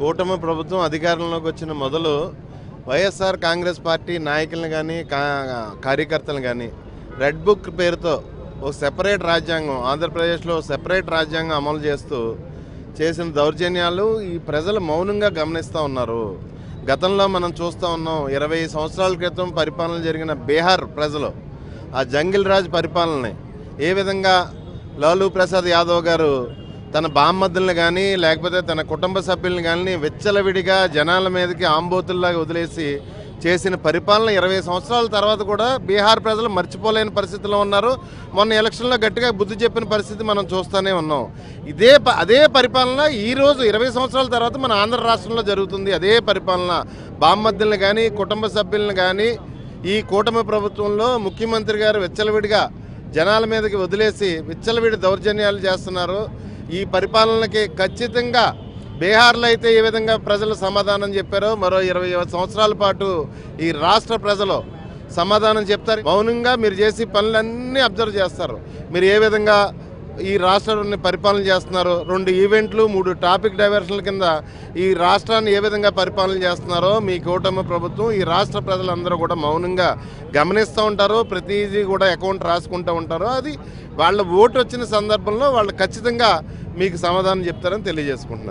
కూటమి ప్రభుత్వం అధికారంలోకి వచ్చిన మొదలు వైఎస్ఆర్ కాంగ్రెస్ పార్టీ నాయకులను కానీ కార్యకర్తలను కానీ రెడ్ బుక్ పేరుతో ఒక సెపరేట్ రాజ్యాంగం ఆంధ్రప్రదేశ్లో సెపరేట్ రాజ్యాంగం అమలు చేస్తూ చేసిన దౌర్జన్యాలు ఈ ప్రజలు మౌనంగా గమనిస్తూ ఉన్నారు. గతంలో మనం చూస్తూ ఉన్నాం ఇరవై సంవత్సరాల క్రితం పరిపాలన జరిగిన బీహార్ ప్రజలు ఆ జంగిల్ రాజ్ పరిపాలనని. ఏ విధంగా లాలూ ప్రసాద్ యాదవ్ గారు తన బామ్మద్దుల్ని కానీ లేకపోతే తన కుటుంబ సభ్యుల్ని కానీ వెచ్చలవిడిగా జనాల మీదకి ఆంబోతుల్లాగా వదిలేసి చేసిన పరిపాలన ఇరవై సంవత్సరాల తర్వాత కూడా బీహార్ ప్రజలు మర్చిపోలేని పరిస్థితిలో ఉన్నారు. మొన్న ఎలక్షన్లో గట్టిగా బుద్ధి చెప్పిన పరిస్థితి మనం చూస్తూనే ఉన్నాం. ఇదే ప- అదే పరిపాలన ఈ రోజు ఇరవై సంవత్సరాల తర్వాత మన ఆంధ్ర రాష్ట్రంలో జరుగుతుంది. అదే పరిపాలన బామ్మద్దుల్ని కానీ కుటుంబ సభ్యులను కానీ ఈ కూటమి ప్రభుత్వంలో ముఖ్యమంత్రి గారు విచ్చలవిడిగా జనాల మీదకి వదిలేసి విచ్చలవిడి దౌర్జన్యాలు చేస్తున్నారు. ఈ పరిపాలనకి ఖచ్చితంగా బీహార్లో అయితే ఏ విధంగా ప్రజలు సమాధానం చెప్పారో మరో ఇరవై సంవత్సరాల పాటు ఈ రాష్ట్ర ప్రజలు సమాధానం చెప్తారు. మౌనంగా మీరు చేసి పనులన్నీ అబ్జర్వ్ చేస్తారు. మీరు ఏ విధంగా ఈ రాష్ట్రాన్ని పరిపాలన చేస్తున్నారు. రెండు ఈవెంట్లు మూడు టాపిక్ డైవర్షన్ల కింద ఈ రాష్ట్రాన్ని ఏ విధంగా పరిపాలన చేస్తున్నారో మీ కూటమి ప్రభుత్వం ఈ రాష్ట్ర ప్రజలందరూ కూడా మౌనంగా గమనిస్తూ ఉంటారు. ప్రతిదీ కూడా అకౌంట్ రాసుకుంటూ ఉంటారు. అది వాళ్ళ ఓటు వచ్చిన సందర్భంలో వాళ్ళు ఖచ్చితంగా మీకు సమాధానం చెప్తారని తెలియజేసుకుంటున్నారు